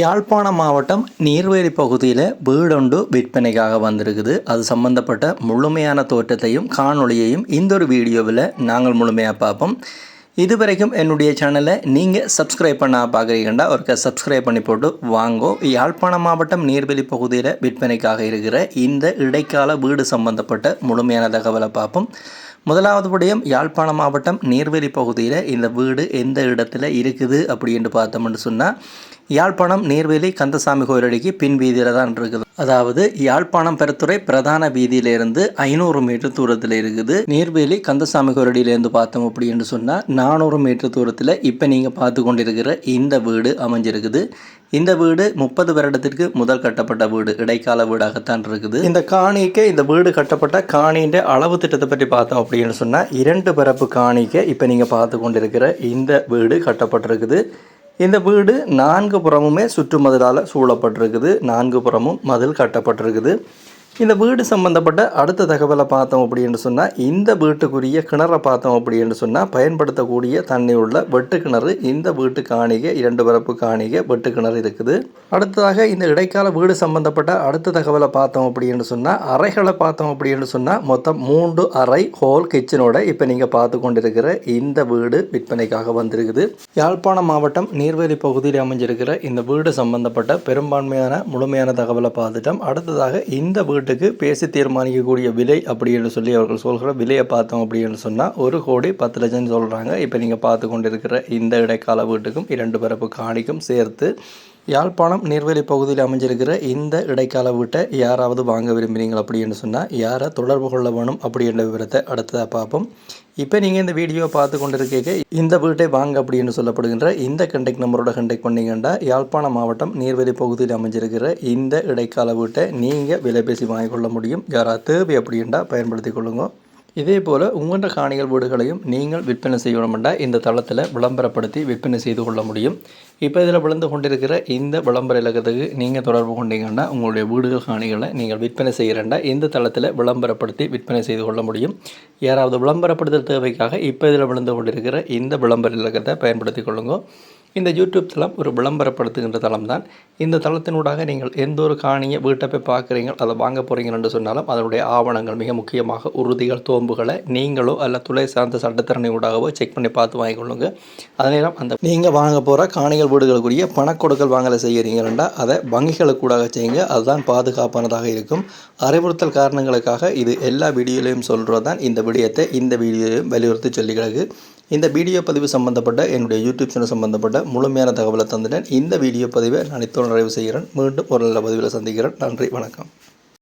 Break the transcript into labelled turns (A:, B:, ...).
A: யாழ்ப்பாணம் மாவட்டம் நீர்வேலி பகுதியில் வீடொன்று விற்பனைக்காக வந்திருக்குது. அது சம்பந்தப்பட்ட முழுமையான தோற்றத்தையும் காணொளியையும் இந்த ஒரு வீடியோவில் நாங்கள் முழுமையாக பார்ப்போம். இதுவரைக்கும் என்னுடைய சேனலை நீங்கள் சப்ஸ்கிரைப் பண்ண பார்க்குறீங்கன்னா ஒருக்க சப்ஸ்கிரைப் பண்ணி போட்டு வாங்கோ. யாழ்ப்பாணம் மாவட்டம் நீர்வேலி பகுதியில் விற்பனைக்காக இருக்கிற இந்த இடைக்கால வீடு சம்பந்தப்பட்ட முழுமையான தகவலை பார்ப்போம். முதலாவது விடயம் யாழ்ப்பாணம் மாவட்டம் நீர்வேலி பகுதியில் இந்த வீடு எந்த இடத்துல இருக்குது அப்படின்னு பார்த்தோம்னு சொன்னால் யாழ்ப்பாணம் நீர்வேலி கந்தசாமி கோயிலடிக்கு பின் வீதியில் தான் இருக்குது. அதாவது யாழ்ப்பாணம் பெருத்துறை பிரதான வீதியிலிருந்து ஐநூறு மீட்டர் தூரத்தில் இருக்குது. நீர்வேலி கந்தசாமி கோயிலடியிலேருந்து பார்த்தோம் அப்படின்னு சொன்னால் நானூறு மீட்டர் தூரத்தில் இப்போ நீங்கள் பார்த்து கொண்டிருக்கிற இந்த வீடு அமைஞ்சிருக்குது. இந்த வீடு முப்பது வருடத்திற்கு முதல் கட்டப்பட்ட வீடு இடைக்கால வீடாகத்தான் இருக்குது. இந்த காணிக்கு இந்த வீடு கட்டப்பட்ட காணின்ற அளவு திட்டத்தை பற்றி பார்த்தோம் அப்படின்னு சொன்னால் இரண்டு பரப்பு காணிக்க இப்போ நீங்கள் பார்த்து கொண்டிருக்கிற இந்த வீடு கட்டப்பட்டிருக்குது. இந்த வீடு நான்கு புறமுமே சுற்று மதிலால் சூழப்பட்டிருக்குது. நான்கு புறமும் மதில் கட்டப்பட்டிருக்குது. இந்த வீடு சம்பந்தப்பட்ட அடுத்த தகவலை பார்த்தோம் அப்படின்னு சொன்னால் இந்த வீட்டுக்குரிய கிணறை பார்த்தோம் அப்படின்னு சொன்னால் பயன்படுத்தக்கூடிய தண்ணி உள்ள வெட்டு கிணறு இந்த வீட்டு காணிக இரண்டு பரப்பு காணிக வெட்டு கிணறு இருக்குது. அடுத்ததாக இந்த இடைக்கால வீடு சம்பந்தப்பட்ட அடுத்த தகவலை பார்த்தோம் அப்படின்னு சொன்னால் அறைகளை பார்த்தோம் அப்படின்னு சொன்னால் மொத்தம் மூன்று அறை ஹோல் கிச்சனோட இப்போ நீங்கள் பார்த்து கொண்டிருக்கிற இந்த வீடு விற்பனைக்காக வந்திருக்குது. யாழ்ப்பாணம் மாவட்டம் நீர்வேலி பகுதியில் அமைஞ்சிருக்கிற இந்த வீடு சம்பந்தப்பட்ட பெரும்பான்மையான முழுமையான தகவலை பார்த்துட்டோம். அடுத்ததாக இந்த வீடு யூனிட்டுக்கு பேசி தீர்மானிக்கக்கூடிய விலை அப்படின்னு சொல்லி அவர்கள் சொல்கிற விலையை பார்த்தோம் அப்படின்னு சொன்னால் ஒரு கோடி பத்து லட்சம்னு சொல்கிறாங்க இப்போ நீங்கள் பார்த்து கொண்டிருக்கிற இந்த இடைக்கால வீட்டுக்கும் இரண்டு பரப்பு காணிக்கும் சேர்த்து யாழ்ப்பாணம் நீர்வேலி பகுதியில் அமைஞ்சிருக்கிற இந்த இடைக்கால வீட்டை யாராவது வாங்க விரும்புகிறீங்க அப்படின்னு சொன்னால் யாரை தொடர்பு கொள்ள வேணும் அப்படின்ற விவரத்தை அடுத்ததாக பார்ப்போம். இப்போ நீங்கள் இந்த வீடியோ பார்த்து கொண்டிருக்க இந்த வீட்டை வாங்க அப்படின்னு சொல்லப்படுகின்ற இந்த கண்டெக்ட் நம்பரோட கண்டெக்ட் பண்ணிங்கன்னா யாழ்ப்பாணம் மாவட்டம் நீர்வேலி பகுதியில் அமைஞ்சிருக்கிற இந்த இடைக்கால வீட்டை நீங்கள் விலை பேசி வாங்கிக்கொள்ள முடியும். யாராவது தேவை அப்படின்டா பயன்படுத்தி கொள்ளுங்கள் இதே போல் உங்களோட காணிகள் வீடுகளையும் நீங்கள் விற்பனை செய்யணுமெண்டா இந்த தளத்தில் விளம்பரப்படுத்தி விற்பனை செய்து கொள்ள முடியும். இப்போ இதில் விழுந்து கொண்டிருக்கிற இந்த விளம்பர இலக்கத்துக்கு நீங்கள் தொடர்பு கொண்டீங்கன்னா உங்களுடைய வீடுகள் காணிகளை நீங்கள் விற்பனை செய்கிறண்டா இந்த தளத்தில் விளம்பரப்படுத்தி விற்பனை செய்து கொள்ள முடியும். யாராவது விளம்பரப்படுத்துகிற தேவைக்காக இப்போ இதில் விழுந்து கொண்டிருக்கிற இந்த விளம்பர இலக்கத்தை பயன்படுத்தி கொள்ளுங்கள் இந்த யூடியூப் தளம் ஒரு விளம்பரப்படுத்துகின்ற தளம் தான். இந்த தளத்தினூடாக நீங்கள் எந்த ஒரு காணியை வீட்டை போய் பார்க்குறீங்க அதை வாங்க போகிறீங்கன்னு சொன்னாலும் அதனுடைய ஆவணங்கள் மிக முக்கியமாக உறுதிகள் தோம்புகளை நீங்களோ அல்ல துளை சார்ந்த சட்டத்திறனையூடாகவோ செக் பண்ணி பார்த்து வாங்கிக்கொள்ளுங்க. அதனால் அந்த நீங்கள் வாங்க போகிற காணிகள் வீடுகளுக்குரிய பணக்கொடுக்கல் வாங்கலை செய்கிறீங்கன்னா அதை வங்கிகளுக்கூடாக செய்யுங்க. அதுதான் பாதுகாப்பானதாக இருக்கும். அறிவுறுத்தல் காரணங்களுக்காக இது எல்லா வீடியோலையும் சொல்கிறது தான் இந்த விடயத்தை இந்த வீடியோலையும் வலியுறுத்தி சொல்லி கிடக்கு இந்த வீடியோ பதிவு சம்பந்தப்பட்ட என்னுடைய யூடியூப் சேனல் சம்பந்தப்பட்ட முழுமையான தகவலை தந்துட்டேன் இந்த வீடியோ பதிவை நான் இத்தோடு நிறைவு செய்கிறேன். மீண்டும் ஒரு நல்ல பதிவில் சந்திக்கிறேன். நன்றி வணக்கம்.